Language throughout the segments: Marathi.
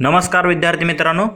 नमस्कार विद्यार्थी मित्रांनो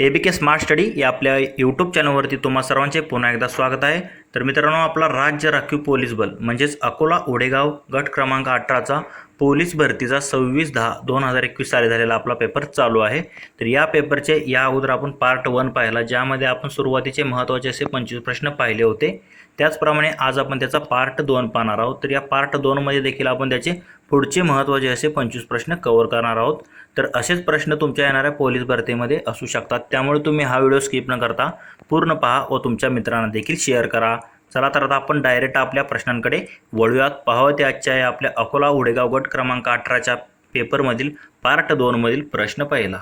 ए बी के स्मार्ट स्टडी या आपल्या यूट्यूब चॅनलवरती तुम्हा सर्वांचे पुन्हा एकदा स्वागत आहे. तर मित्रांनो आपला राज्य राखीव पोलीस बल म्हणजेच अकोला ओडेगाव गट क्रमांक अठराचा पोलीस भरतीचा सव्वीस दहा दोन हजार एकवीस साली झालेला आपला पेपर चालू आहे. तर या पेपरचे या अगोदर आपण पार्ट वन पाहिला ज्यामध्ये आपण सुरुवातीचे महत्त्वाचे असे पंचवीस प्रश्न पाहिले होते. त्याचप्रमाणे आज आपण त्याचा पार्ट दोन पाहणार आहोत. तर या पार्ट दोनमध्ये देखील आपण त्याचे पुढचे महत्त्वाचे असे पंचवीस प्रश्न कव्हर करणार आहोत. तर असेच प्रश्न तुमच्या येणाऱ्या पोलीस भरतीमध्ये असू शकतात. त्यामुळे तुम्ही हा व्हिडिओ स्किप न करता पूर्ण पहा व तुमच्या मित्रांना देखील शेअर करा. चला तर आता आपण डायरेक्ट आपल्या प्रश्नांकडे वळूयात. पाहावं ते आजच्या या आपल्या अकोला उडेगाव गट क्रमांक अठराच्या पेपरमधील पार्ट दोनमधील प्रश्न पहिला.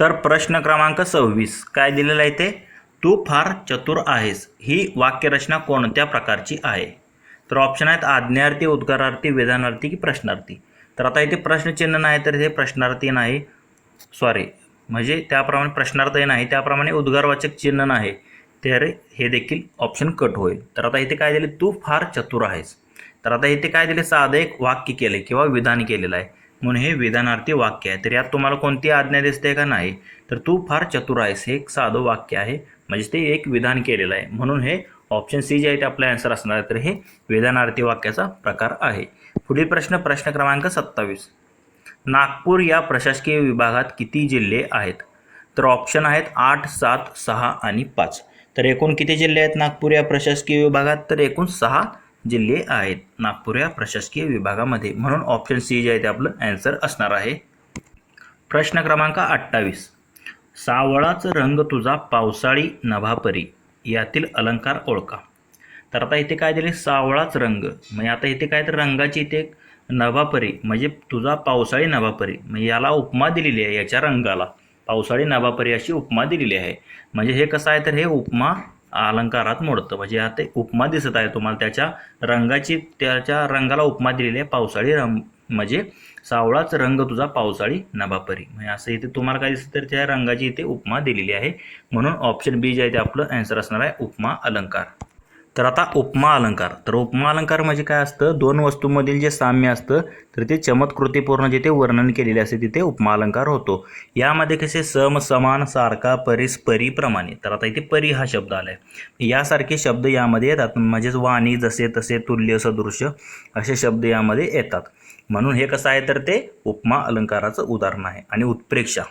तर प्रश्न क्रमांक सव्वीस. काय दिलेलं आहे ते? तू फार चतुर आहेस. ही वाक्यरचना कोणत्या प्रकारची आहे? तर ऑप्शन आहेत आज्ञार्थी उद्गारार्थी विधानार्थी की प्रश्नार्थी. तर आता इथे प्रश्नचिन्ह नाही तर हे प्रश्नार्थी नाही. सॉरी म्हणजे त्याप्रमाणे प्रश्नार्थही नाही त्याप्रमाणे उद्गारवाचक चिन्ह नाही. तर हे देखील ऑप्शन कट होईल. तर आता इथे काय दिले? तू फार चतुर आहेस. तर आता इथे काय दिले? साधं एक वाक्य केलं किंवा विधान केलेलं आहे. म्हणून हे विधानार्थी वाक्य आहे. तर यात तुम्हाला कोणती आज्ञा दिसते का नाही? तर तू फार चतुर आहेस. हे एक साधं वाक्य आहे. म्हणजे ते एक विधान केलेलं आहे. म्हणून हे ऑप्शन सी जे आहे ते आपला आन्सर असणार आहे तर हे वेदानार्थी वाक्याचा प्रकार आहे. पुढील प्रश्न प्रश्न क्रमांक सत्तावीस. नागपूर या प्रशासकीय विभागात किती जिल्हे आहेत? तर ऑप्शन आहेत आठ सात सहा आणि पाच. तर एकूण किती जिल्हे आहेत नागपूर या प्रशासकीय विभागात? तर एकूण सहा जिल्हे आहेत नागपूर या प्रशासकीय विभागामध्ये. म्हणून ऑप्शन सी जे आहे ते आपलं ॲन्सर असणार आहे. प्रश्न क्रमांक अठ्ठावीस. सावळाच रंग तुझा पावसाळी नभापरी. यातील अलंकार ओळखा. तर आता इथे काय दिले? सावळाच रंग. म्हणजे आता इथे काय तर रंगाची इथे एक नभापरी म्हणजे तुझा पावसाळी नभापरी. म्हणजे याला उपमा दिलेली आहे याच्या रंगाला. पावसाळी नभापरी अशी उपमा दिलेली आहे. म्हणजे हे कसं आहे तर हे उपमा अलंकारात मोडतं. म्हणजे आता उपमा दिसत आहे तुम्हाला. त्याच्या रंगाची त्याच्या रंगाला उपमा दिलेली आहे पावसाळी रंग म्हणजे सावळाच रंग तुझा पावसाळी नभापरी. म्हणजे असं इथे तुम्हाला काय दिसतं तर त्या रंगाची इथे उपमा दिलेली आहे. म्हणून ऑप्शन बी जे आहे ते आपलं ॲन्सर असणार आहे उपमा अलंकार. तर आता उपमा अलंकार. तर उपमा अलंकार म्हणजे काय असतं? दोन वस्तूंमधील जे साम्य असतं तर ते चमत्कृतीपूर्ण जिथे वर्णन केलेले असते तिथे उपमा अलंकार होतो. यामध्ये कसे सम समान सारखा परीस परीप्रमाणे तर आता इथे परी हा शब्द आला आहे यासारखे शब्द यामध्ये येतात. म्हणजेच वाणी जसे तसे तुल्य सदृश्य असे शब्द यामध्ये येतात. म्हणून हे कसं आहे तर ते उपमा अलंकाराचं उदाहरण आहे आणि उत्प्रेक्षा.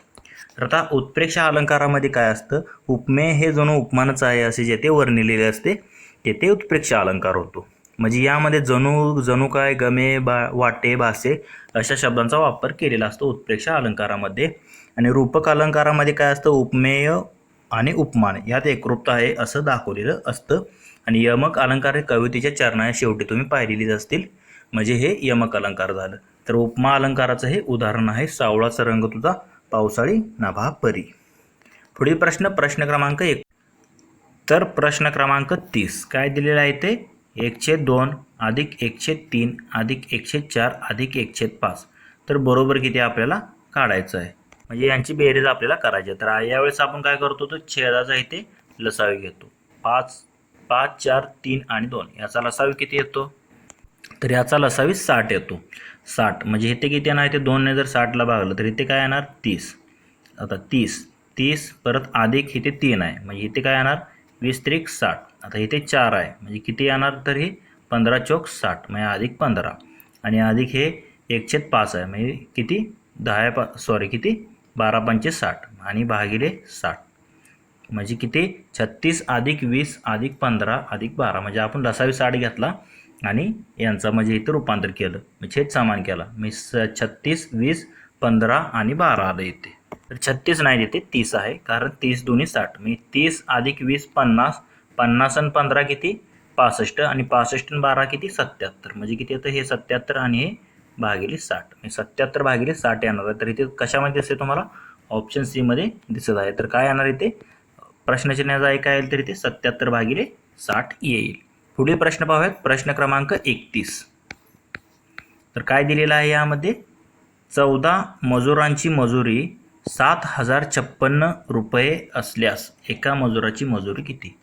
तर आता उत्प्रेक्षा अलंकारामध्ये काय असतं? उपमेय हे जणू उपमानच आहे असे जे ते वर्णिलेले असते तेथे उत्प्रेक्षा अलंकार होतो. म्हणजे यामध्ये जणू जणू काय गमे बा वाटे भासे अशा शब्दांचा वापर केलेला असतो उत्प्रेक्षा अलंकारामध्ये. आणि रूपक अलंकारामध्ये काय असतं? उपमेय आणि उपमान यात एकरूपता आहे असं दाखवलेलं असतं. आणि यमक अलंकार हे कवितेच्या चरणाच्या शेवटी तुम्ही पाहिलेलीच असतील. म्हणजे हे यमक अलंकार झालं. तर उपमा अलंकाराचं हे उदाहरण आहे. सावळाचा रंग तुझा पावसाळी नभा परी. पुढील प्रश्न प्रश्न क्रमांक एक. तर प्रश्न क्रमांक तीस. काय दिलेलं आहे ते? एकशे दोन अधिक एकशे तीन अधिक एकशे चार अधिक एकशे पाच. तर बरोबर किती आपल्याला काढायचं आहे? म्हणजे यांची बेरीज आपल्याला करायची आहे. तर यावेळेस आपण काय करतो तर छेदाचा इथे लसावी घेतो. पाच पाच चार तीन आणि दोन. याचा लसावी किती येतो? तर याचा लसावी साठ येतो. साठ म्हणजे इथे किती येणार? ते दोनने जर साठला भागलं तर इथे काय येणार? तीस. आता तीस तीस परत अधिक इथे तीन आहे. म्हणजे इथे काय येणार? वीस त्रिक साठ. आता इथे चार आहे. म्हणजे किती येणार तर हे पंधरा चौक साठ. म्हणजे अधिक पंधरा. आणि अधिक हे एकशे पाच आहे. म्हणजे किती? दहा पा सॉरी किती? बारा पंचे साठ. आणि भागिले साठ. म्हणजे किती? छत्तीस अधिक वीस अधिक पंधरा अधिक बारा. म्हणजे आपण लसावी साठ घेतला. आणि यांचा म्हणजे इथं रूपांतर केलं. मी छेद समान केला. मी स छत्तीस वीस पंधरा आणि बारा आलं येते. तर छत्तीस नाही देते तीस आहे. कारण तीस दोन्ही साठ. मी तीस अधिक वीस पन्नास पन्नास आणि पंधरा किती? पासष्ट. आणि पासष्ट आणि बारा किती? सत्याहत्तर म्हणजे किती येतं? हे सत्याहत्तर आणि हे भागिले साठ. म्हणजे सत्याहत्तर भागिले साठ येणार आहे. तर इथे कशामध्ये दिसते तुम्हाला? ऑप्शन सीमध्ये दिसत आहे. तर काय येणार इथे? प्रश्नचिन्हाचा एक आहे तर इथे सत्याहत्तर भागिले साठ येईल. पुढील प्रश्न पाहूयात. प्रश्न क्रमांक एकतीस. तर काय दिलेलं आहे यामध्ये? चौदा मजुरांची मजुरी सात हजार छप्पन्न रुपये असल्यास एका मजुराची मजुरी किती?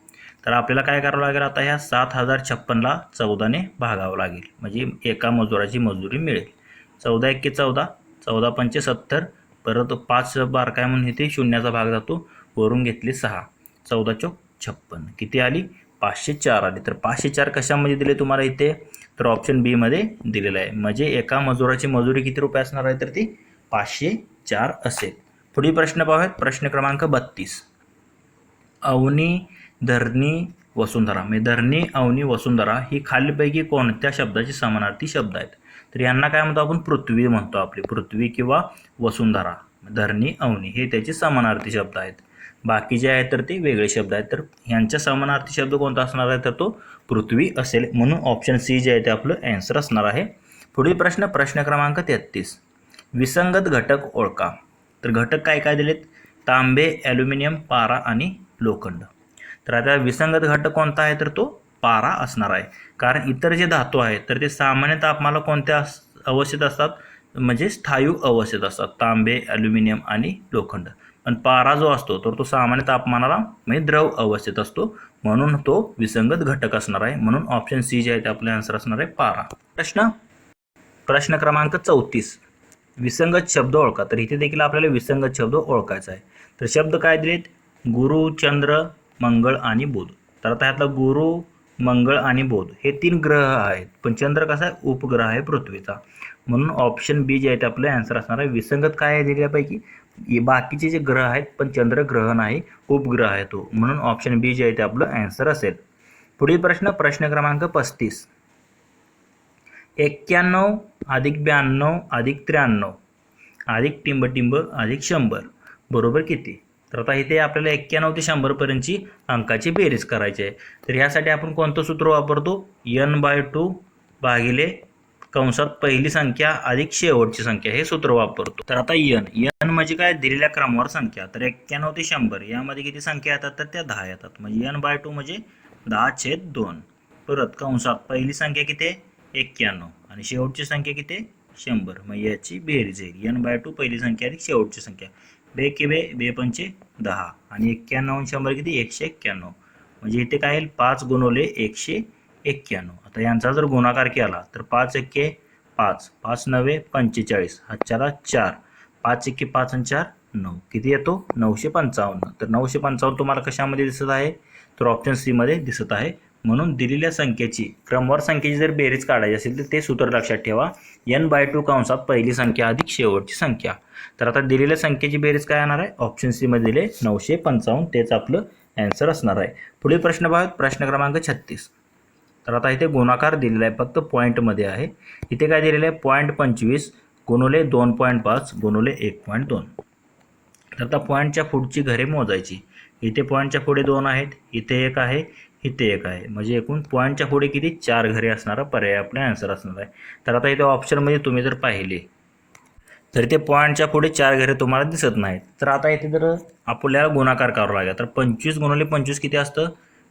तर आपल्याला काय करावं लागेल आता? ह्या सात हजार छप्पनला चौदाने भागावं लागेल. म्हणजे एका मजुराची मजुरी मिळेल. चौदा एक्के चौदा चौदा पंचे सत्तर परत पाच बार काय म्हणून इथे शून्याचा भाग जातो. वरून घेतले सहा. चौदा चौक छप्पन. किती आली? पाचशे चार आले. तर पाचशे चार कशामध्ये दिले तुम्हाला इथे? तर ऑप्शन बीमध्ये दिलेलं आहे. म्हणजे एका मजुराची मजुरी किती रुपये असणार आहे? तर ती पाचशे चार असेल. पुढील प्रश्न पाहूयात. प्रश्न क्रमांक बत्तीस. अवनी धरणी वसुंधरा. म्हणजे धरणी अवनी वसुंधरा ही खालीलपैकी कोणत्या शब्दाची समानार्थी शब्द आहेत? तर यांना काय म्हणतो आपण? पृथ्वी म्हणतो आपली. पृथ्वी किंवा वसुंधरा. धरणी अवनी हे त्याचे समानार्थी शब्द आहेत. बाकी जे आहेत तर ते वेगळे शब्द आहेत. तर ह्यांच्या समानार्थी शब्द कोणता असणार आहे? तर तो पृथ्वी असेल. म्हणून ऑप्शन सी जे आहे ते आपलं ॲन्सर असणार आहे. पुढील प्रश्न प्रश्न क्रमांक तेहत्तीस विसंगत घटक ओळखा. तर घटक काय काय दिलेत? तांबे ॲल्युमिनियम पारा आणि लोखंड. तर आता विसंगत घटक कोणता आहे? तर तो पारा असणार आहे. कारण इतर जे धातू आहेत तर ते सामान्य तापमाला कोणत्या अस- अवस्थेत असतात? म्हणजे स्थायू अवस्थेत असतात. तांबे ॲल्युमिनियम आणि लोखंड. पण पारा जो असतो तर तो सामान्य तापमानाला म्हणजे द्रव अवस्थेत असतो. म्हणून तो विसंगत घटक असणार आहे. म्हणून ऑप्शन सी जे आहे ते आपले आन्सर असणार आहे पारा. प्रश्न? प्रश्न क्रमांक चौतीस. विसंगत शब्द ओळखा. तर इथे देखील आपल्याला विसंगत शब्द ओळखायचा आहे. तर शब्द काय दिलेत? गुरु चंद्र मंगळ आणि बुध. तर आता ह्यातला गुरु मंगळ आणि बोध हे तीन ग्रह आहेत. पण चंद्र कसा आहे? उपग्रह आहे पृथ्वीचा. म्हणून ऑप्शन बी जे आहे ते आपलं आन्सर असणार आहे. विसंगत काय आहे दिल्यापैकी बाकीचे जे ग्रह आहेत पण चंद्र ग्रह नाही उपग्रह आहे तो. म्हणून ऑप्शन बी जे आहे ते आपलं ॲन्सर असेल. पुढील प्रश्न प्रश्न क्रमांक पस्तीस. एक्क्याण्णव अधिक ब्याण्णव अधिक त्र्याण्णव अधिक टिंब अधिक शंभर. बरोबर किती? तर आता इथे आपल्याला एक्क्याण्णव ते शंभरपर्यंतची अंकाची बेरीज करायची आहे. तर ह्यासाठी आपण कोणतं सूत्र वापरतो? यन बाय टू भागिले कंसात पहिली संख्या अधिक शेवटची संख्या हे सूत्र वापरतो. तर आता यन. यन म्हणजे काय? दिलेल्या क्रमावर संख्या. तर एक्क्याण्णव ते शंभर. यामध्ये किती संख्या येतात? तर त्या दहा येतात. म्हणजे यन बाय टू म्हणजे दहा छेद दोन. परत कंसात पहिली संख्या किती आहे? एक्क्याण्णव. आणि शेवटची संख्या किती आहे? शंभर. मग याची बेरीज येईल यन बाय टू पहिली संख्या अधिक शेवटची संख्या. बे के बे बे पंचे दहा. आणि एक्क्याण्णव शंभर किती? एकशे एक्क्याण्णव. म्हणजे इथे काय येईल? पाच गुणवले एकशे एक्क्याण्णव. आता यांचा जर गुणाकार केला तर पाच एक्के पाच पाच नव्हे पंचेचाळीस. हातच्याला चार. पाच एक्के पाच आणि चार नऊ. किती येतो? नऊशे पंचावन्न. तर नऊशे पंचावन्न तुम्हाला कशामध्ये दिसत आहे? तर ऑप्शन सीमध्ये दिसत आहे. म्हणून दिलेल्या संख्येची क्रमवार संख्येची जर बेरीज काढायची असेल तर ते सूत्र लक्षात ठेवा. एन बाय टू कंसात पहिली संख्या अधिक शेवटची संख्या. तर आता दिलेल्या संख्येची बेरीज काय येणार आहे? ऑप्शन सीमध्ये दिले नऊशे पंचावन्न. तेच आपलं ॲन्सर असणार आहे. पुढील प्रश्न पाहत प्रश्न क्रमांक छत्तीस. तर आता इथे गुणाकार दिलेला आहे फक्त पॉईंटमध्ये आहे. इथे काय दिलेलं आहे? पॉईंट पंचवीस गुणवले दोन पॉईंट पाच गुणवले एक पॉईंट दोन. तर आता पॉईंटच्या पुढची घरे मोजायची. इथे पॉईंटच्या पुढे दोन आहेत इथे एक आहे इथे एक आहे. म्हणजे एकूण पॉईंटच्या पुढे किती? चार घरे असणारा पर्याय आपला आन्सर असणार आहे. तर आता इथे ऑप्शनमध्ये तुम्ही जर पाहिले तर इथे पॉईंटच्या पुढे चार घरे तुम्हाला दिसत नाहीत. तर आता इथे जर आपल्याला गुणाकार करावा लागेल तर पंचवीस गुणवले पंचवीस किती असतं?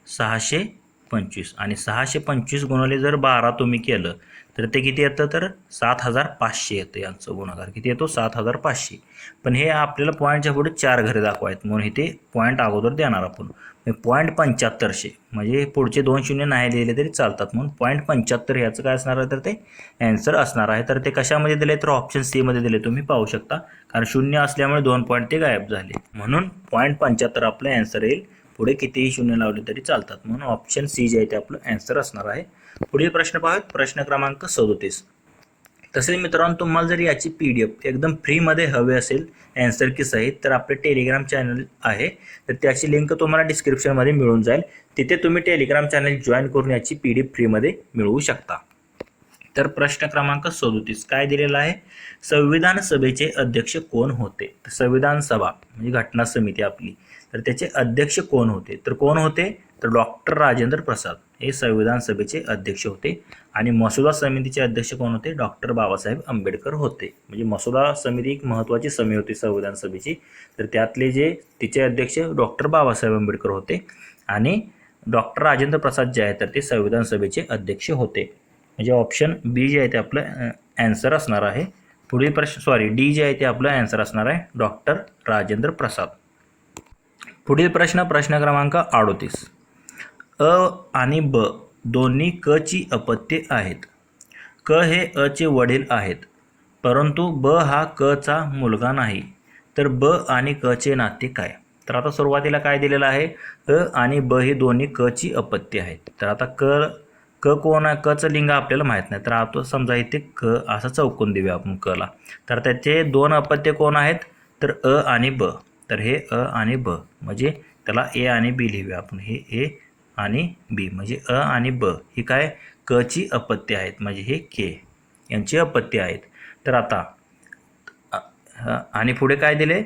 सहाशे पंचवीस आणि सहाशे पंचवीस गुणवले जर बारा तुम्ही केलं तर ते किती येतं तर? सात हजार पाचशे येतं यांचं गुणाकार. किती येतो? सात हजार पाचशे. पण हे आपल्याला पॉईंटच्या पुढे चार घरे दाखवायत. म्हणून इथे पॉईंट अगोदर देणार आपण. पॉईंट पंच्याहत्तरशे. म्हणजे पुढचे दोन शून्य नाही दिले तरी चालतात. म्हणून पॉईंट पंच्याहत्तर ह्याचं काय असणार आहे? तर ते ॲन्सर असणार आहे. तर ते कशामध्ये दिले? तर ऑप्शन सीमध्ये दिले. तुम्ही पाहू शकता. कारण शून्य असल्यामुळे दोन पॉईंट ते गायब झाले. म्हणून पॉईंट पंच्याहत्तर आपलं ॲन्सर येईल. पुढे कितीही शून्य लावले तरी चालतात. म्हणून ऑप्शन सी जे आहे ते आपलं ॲन्सर असणार आहे. पुढील प्रश्न पाहूयात प्रश्न क्रमांक सदोतीस. तसेच मित्रांनो तुम्हाला जर याची पी डी एफ एकदम फ्रीमध्ये हवे असेल ॲन्सर की सहित तर आपले टेलिग्राम चॅनल आहे. तर त्याची लिंक तुम्हाला डिस्क्रिप्शनमध्ये मिळून जाईल. तिथे तुम्ही टेलिग्राम चॅनल जॉईन करून याची पी डी एफ फ्रीमध्ये मिळवू शकता. तर प्रश्न क्रमांक सदोतीस काय दिलेला आहे? संविधान सभेचे अध्यक्ष कोण होते? संविधान सभा म्हणजे घटना समिती आपली. तर त्याचे अध्यक्ष कोण होते? तर कोण होते? तर डॉक्टर राजेंद्र प्रसाद. हे संविधान सभेचे अध्यक्ष होते. आणि मसुदा समितीचे अध्यक्ष कोण होते? डॉक्टर बाबासाहेब आंबेडकर होते. म्हणजे मसुदा समिती एक महत्त्वाची समिती होती संविधान सभेची. तर त्यातले जे तिचे अध्यक्ष डॉक्टर बाबासाहेब आंबेडकर होते आणि डॉक्टर राजेंद्र प्रसाद जे आहे तर ते संविधान सभेचे अध्यक्ष होते. म्हणजे ऑप्शन बी जे आहे ते आपलं ॲन्सर असणार आहे. पुढील प्रश्न सॉरी डी जे आहे ते आपलं ॲन्सर असणार आहे. डॉक्टर राजेंद्र प्रसाद. पुढील प्रश्न प्रश्न क्रमांक अडोतीस. अ आणि ब दोन्ही क ची अपत्ये आहेत. क हे अ चे वडील आहेत परंतु ब हा क चा मुलगा नाही. तर ब आणि क चे नाते काय? तर आता सुरुवातीला काय दिलेलं आहे? अ आणि ब ही दोन्ही क ची अपत्य आहेत. तर आता क क कोण आहे? कचं लिंग आपल्याला माहीत नाही. तर आता समजा इथे क असं चौकून देऊया आपण कला तर त्याचे दोन अपत्य कोण आहेत? तर अ आणि ब. तर हे अ आणि ब. म्हणजे त्याला ए आणि बी लिहूया आपण. हे ए आणि बी. म्हणजे अ आणि ब ही काय? क ची अपत्य आहेत. म्हणजे हे के. यांची अपत्य आहेत. तर आता ह- आणि पुढे काय दिले?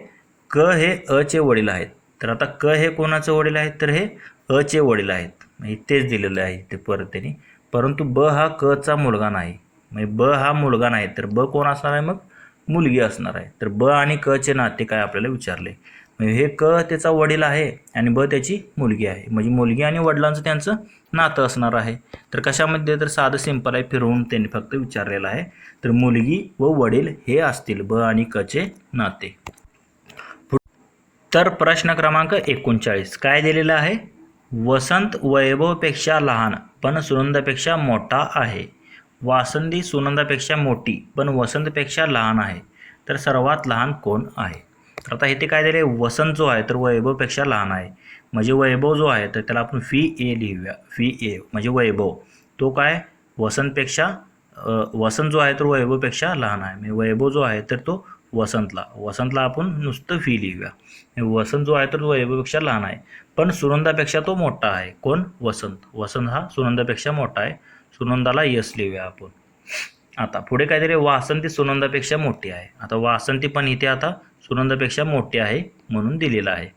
क हे अ चे वडील आहेत. तर आता क हे कोणाचे वडील आहेत? तर हे अ चे वडील आहेत. म्हणजे तेच दिलेलं आहे ते परत त्यांनी. परंतु ब हा क चा मुलगा नाही. म्हणजे ब हा मुलगा नाही. तर ब कोण असणार आहे मग? मुलगी असणार आहे. तर ब आणि क चे नाते काय आपल्याला विचारले. म्हणजे हे क त्याचा वडील आहे आणि ब त्याची मुलगी आहे. म्हणजे मुलगी आणि वडिलांचं त्यांचं नातं असणार आहे. तर कशामध्ये तर साधं सिंपल आहे फिरवून त्यांनी फक्त विचारलेलं आहे. तर मुलगी व वडील हे असतील ब आणि क चे नाते. तर प्रश्न क्रमांक एकोणचाळीस. काय दिलेलं आहे? वसंत वैभवपेक्षा लहान पण सुरुंदपेक्षा मोठा आहे. वासंती सुनंदापेक्षा मोठी पण वसंतपेक्षा लहान आहे. तर सर्वात लहान कोण आहे? तर आता इथे काय दिले वसंत जो आहे तर वैभवपेक्षा लहान आहे. म्हणजे वैभव जो आहे तर त्याला आपण फी ए लिहूया. फी ए म्हणजे वैभव. तो काय? वसंतपेक्षा वसंत जो आहे तर वैभवपेक्षा लहान आहे. म्हणजे वैभव जो आहे तर तो वसंतला. वसंतला आपण नुसतं फी लिहूया. म्हणजे वसंत जो आहे तर तो वैभवपेक्षा लहान आहे. पण सुनंदापेक्षा तो मोठा आहे. कोण? वसंत. वसंत हा सुनंदापेक्षा मोठा आहे. सुनंदाला यश लिहूया आपण. आता पुढे काहीतरी वासंती सुनंदापेक्षा मोठी आहे. आता वासंती पण इथे आता सुनंदापेक्षा मोठी आहे म्हणून दिलेलं आहे.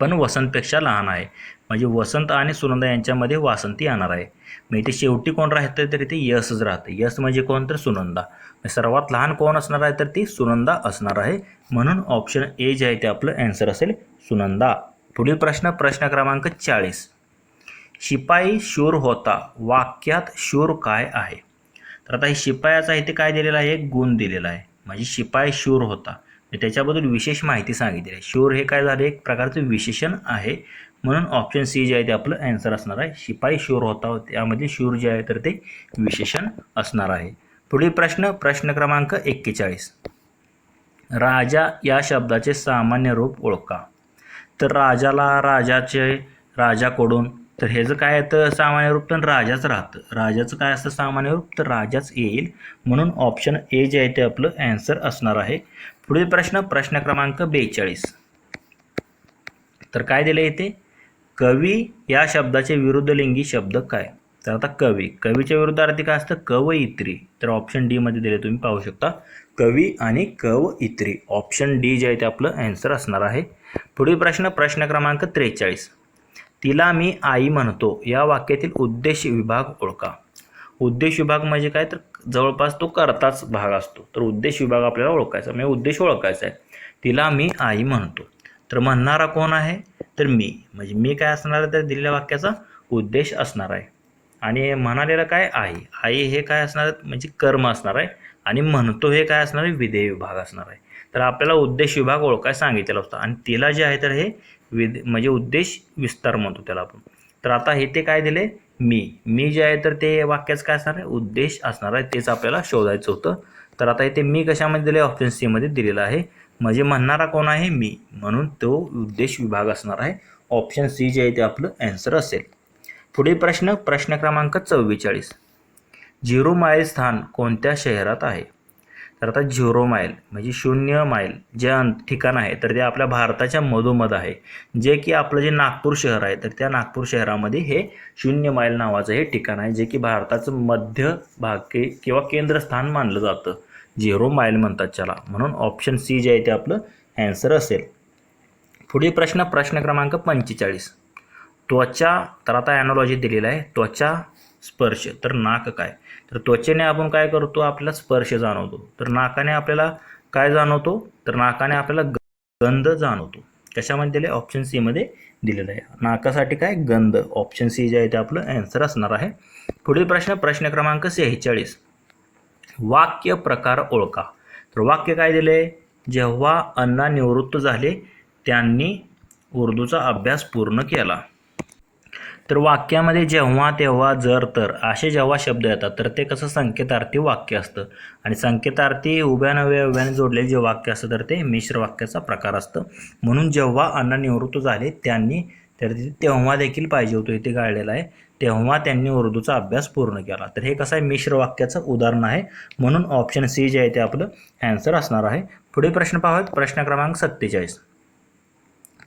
पण वसंतपेक्षा लहान आहे. म्हणजे वसंत आणि सुनंदा यांच्यामध्ये वासंती येणार आहे. मग इथे शेवटी कोण राहतं तर इथे यशच राहतं. यश म्हणजे कोण तर सुनंदा. सर्वात लहान कोण असणार आहे तर ती सुनंदा असणार आहे. म्हणून ऑप्शन ए जे आहे ते आपलं अँसर असेल सुनंदा. पुढील प्रश्न प्रश्न क्रमांक चाळीस. शिपाई शूर होता. वाक्यात शूर काय आहे? तर आता हे शिपायाचा इथे काय दिलेला आहे? एक गुण दिलेला आहे. म्हणजे शिपाई शूर होता. त्याच्याबद्दल विशेष माहिती सांगितली आहे. शूर हे काय झालं? एक प्रकारचं विशेषण आहे. म्हणून ऑप्शन सी जे आहे ते आपलं अँसर असणार आहे. शिपाई शूर होता. त्यामध्ये शूर जे आहे तर ते विशेषण असणार आहे. पुढील प्रश्न प्रश्न क्रमांक एक्केचाळीस. राजा या शब्दाचे सामान्य रूप ओळखा. तर राजाला राजाचे राजाकडून तर ह्याचं काय येतं सामान्य रूप तर राजाच राहतं. राजाचं काय असतं सामान्य रूप? तर राजाच येईल. म्हणून ऑप्शन ए जे आहे ते आपलं ॲन्सर असणार आहे. पुढील प्रश्न प्रश्न क्रमांक बेचाळीस. तर काय दिलं इथे? कवी या शब्दाचे विरुद्धलिंगी शब्द काय? तर आता कवी. कवीच्या विरुद्धार्थी काय असतं? कव इत्री तर ऑप्शन डी मध्ये दिले तुम्ही पाहू शकता. कवी आणि कव इत्री ऑप्शन डी जे आहे ते आपलं ॲन्सर असणार आहे. पुढील प्रश्न प्रश्न क्रमांक त्रेचाळीस. तिला मी आई म्हणतो. या वाक्यातील उद्देश विभाग ओळखा. उद्देश विभाग म्हणजे काय? तर जवळपास तो करताच भाग असतो. तर उद्देश विभाग आपल्याला ओळखायचा. म्हणजे उद्देश ओळखायचा आहे. तिला मी आई म्हणतो. तर म्हणणारा कोण आहे? तर मी. म्हणजे मी काय असणार आहे? तर दिलेल्या वाक्याचा उद्देश असणार आहे. आणि म्हणालेलं काय आई आई हे काय असणार? आहे? म्हणजे कर्म असणार आहे. आणि म्हणतो हे काय असणार आहे? विधेय विभाग असणार आहे. तर आपल्याला उद्देश विभाग ओळखाय सांगितलेला होता. आणि तिला जे आहे तर हे विध म्हणजे उद्देश विस्तार म्हणतो त्याला आपण. तर आता हे ते काय दिले? मी. मी जे आहे तर ते वाक्याचं काय असणार आहे? उद्देश असणार आहे. तेच आपल्याला शोधायचं होतं. तर आता इथे मी कशामध्ये दिले? ऑप्शन सीमध्ये दिलेलं आहे. म्हणजे म्हणणारा कोण आहे? मी. म्हणून तो उद्देश विभाग असणार आहे. ऑप्शन सी जे आहे ते आपलं ॲन्सर असेल. पुढे प्रश्न प्रश्न क्रमांक चव्वेचाळीस. झिरो माईल स्थान कोणत्या शहरात आहे? तर आता झिरो माईल म्हणजे शून्य माईल जे ठिकाण आहे तर ते आपल्या भारताच्या मधोमध आहे. जे की आपलं जे नागपूर शहर आहे तर त्या नागपूर शहरामध्ये हे शून्य माईल नावाचं हे ठिकाण आहे जे की भारताचं मध्य भाग के किंवा केंद्रस्थान मानलं जातं. झिरो माईल म्हणतात त्याला. म्हणून ऑप्शन सी जे आहे ते आपलं ॲन्सर असेल. पुढील प्रश्न प्रश्न क्रमांक पंचेचाळीस. त्वचा तर आता ॲनॉलॉजी दिलेला आहे त्वचा स्पर्श तर नाक काय? तर त्वचेने आपण काय करतो? आपल्याला स्पर्श जाणवतो. तर नाकाने आपल्याला काय जाणवतो? तर नाकाने आपल्याला ग- गंध जाणवतो. कशामध्ये दिले ऑप्शन सीमध्ये दिलेलं आहे. नाकासाठी काय? गंध. ऑप्शन सी जे आहे ते आपलं ॲन्सर असणार आहे. पुढील प्रश्न प्रश्न क्रमांक सेहेचाळीस. वाक्य प्रकार ओळखा. तर वाक्य काय दिले? जेव्हा अण्णा निवृत्त झाले त्यांनी उर्दूचा अभ्यास पूर्ण केला. तर वाक्यामध्ये जेव्हा तेव्हा जर तर असे जेव्हा शब्द येतात तर ते कसं संकेतार्थी वाक्य असतं. आणि संकेतार्थी उभ्या नव्या उभ्याने जोडलेले जे वाक्य असतं तर ते मिश्र वाक्याचा प्रकार असतं. म्हणून जेव्हा अण्णा निवृत्त झाले त्यांनी तर तिथे तेव्हा देखील पाहिजे होतं इथे गाळलेलं आहे तेव्हा त्यांनी उर्दूचा अभ्यास पूर्ण केला. तर हे कसं आहे मिश्र वाक्याचं उदाहरण आहे. म्हणून ऑप्शन सी जे आहे ते आपलं ॲन्सर असणार आहे. पुढे प्रश्न पाहूयात. प्रश्न क्रमांक सत्तेचाळीस.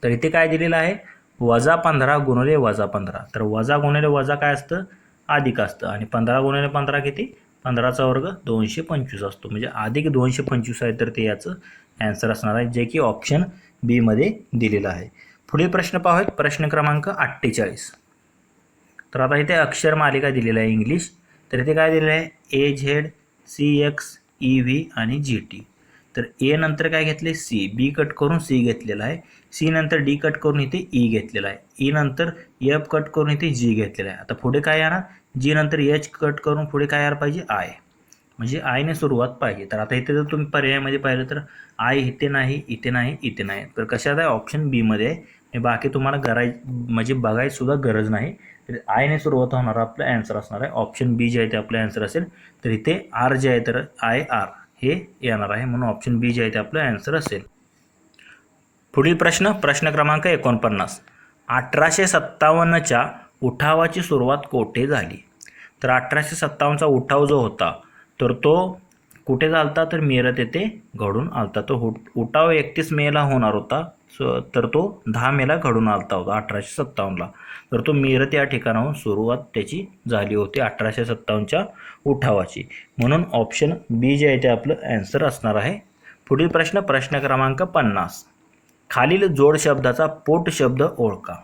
तर इथे काय दिलेलं आहे? वजा पंधरा गुणिले वजा पंधरा. तर वजा गुणिले वजा काय असतं? अधिक असतं. आणि पंधरा गुणिले पंधरा किती? पंधराचा वर्ग दोनशे पंचवीस असतो. म्हणजे अधिक दोनशे पंचवीस आहे तर ते याचं ॲन्सर असणार आहे जे की ऑप्शन बीमध्ये दिलेलं आहे. पुढील प्रश्न पाहूयात. प्रश्न क्रमांक अठ्ठेचाळीस. तर आता इथे अक्षर मालिका दिलेलं आहे इंग्लिश. तर इथे काय दिलेलं आहे? A Z C X E V आणि जी टी तर ए नंतर काय घेतले? सी. बी कट करून सी घेतलेला आहे. सी नंतर डी कट करून इथे ई घेतलेला आहे. ई नंतर एफ कट करून इथे जी घेतलेला आहे. आता पुढे काय येणार? जी नंतर एच कट करून पुढे काय यायला पाहिजे? आय. म्हणजे आयने सुरुवात पाहिजे. तर आता इथे जर तुम्ही पर्यायामध्ये पाहिलं तर आय इथे नाही इथे नाही इथे नाही. तर कशात आहे? ऑप्शन बीमध्ये आहे. बाकी तुम्हाला गराय म्हणजे बघायसुद्धा गरज नाही. तर आयने सुरुवात होणार आपलं ॲन्सर असणार आहे. ऑप्शन बी जे आहे ते आपलं ॲन्सर असेल. तर इथे आर जे आहे तर आय आर हे येणार आहे म्हणून ऑप्शन बी जे आहे ते आपलं ॲन्सर असेल. पुढील प्रश्न प्रश्न क्रमांक एकोणपन्नास. अठराशे सत्तावन्नच्या उठावाची सुरुवात कोठे झाली? तर अठराशे सत्तावन्नचा उठाव जो होता तर तो कुठे झालता? तर मेरत येथे घडून आलता. तो हुट उठाव एकतीस मेला होणार होता. तर तो दहा मेला घडून आलता होता अठराशे सत्तावन्नला तर तो मेरत या ठिकाणाहून सुरुवात त्याची झाली होती. अठराशे सत्तावन्नच्या उठावाची म्हणून ऑप्शन बी जे आहे ते आपलं ॲन्सर असणार आहे. पुढील प्रश्न प्रश्न क्रमांक पन्नास. खालील जोड शब्दाचा पोट शब्द ओळखा.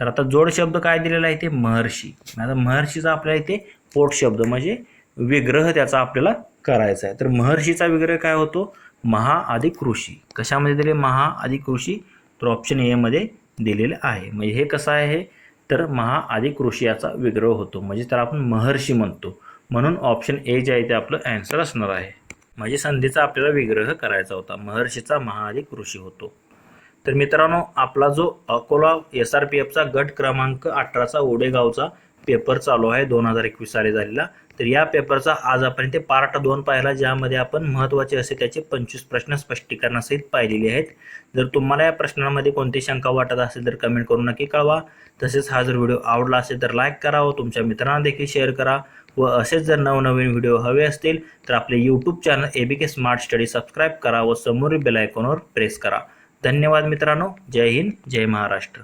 तर आता जोड शब्द काय दिलेला आहे ते? महर्षी. आता महर्षीचा आपल्याला इथे पोट शब्द म्हणजे विग्रह त्याचा आपल्याला करायचा आहे. तर महर्षीचा विग्रह काय होतो? महा अधिक ऋषी कशामध्ये दिले? महा अधिक ऋषी तर ऑप्शन एमध्ये दिलेलं आहे. म्हणजे हे कसं आहे? तर महा अधिक ऋषी याचा विग्रह होतो. म्हणजे तर आपण महर्षी म्हणतो. म्हणून ऑप्शन ए जे आहे ते आपलं ॲन्सर असणार आहे. म्हणजे संधीचा आपल्याला विग्रह करायचा होता. महर्षीचा महाअधिक ऋषी होतो. तर मित्रांनो आपला जो अकोला एस आर पी एफचा गट क्रमांक अठराचा ओडेगावचा पेपर चालू आहे दोन हजार एकवीस साली झालेला. तर या पेपरचा आज आपण इथे पार्ट दोन पाहिला ज्यामध्ये आपण महत्त्वाचे असे त्याचे पंचवीस प्रश्न स्पष्टीकरणासहित पाहिलेले आहेत. जर तुम्हाला या प्रश्नांमध्ये कोणती शंका वाटत असेल तर कमेंट करून नक्की कळवा. तसेच हा जर व्हिडिओ आवडला असेल तर लाईक करा व तुमच्या मित्रांना देखील शेअर करा. व असेच जर नवनवीन व्हिडिओ हवे असतील तर आपले YouTube channel A B K smart study subscribe करा व समोरील बेल आयकॉनवर प्रेस करा. धन्यवाद मित्रांनो. जय हिंद जय महाराष्ट्र.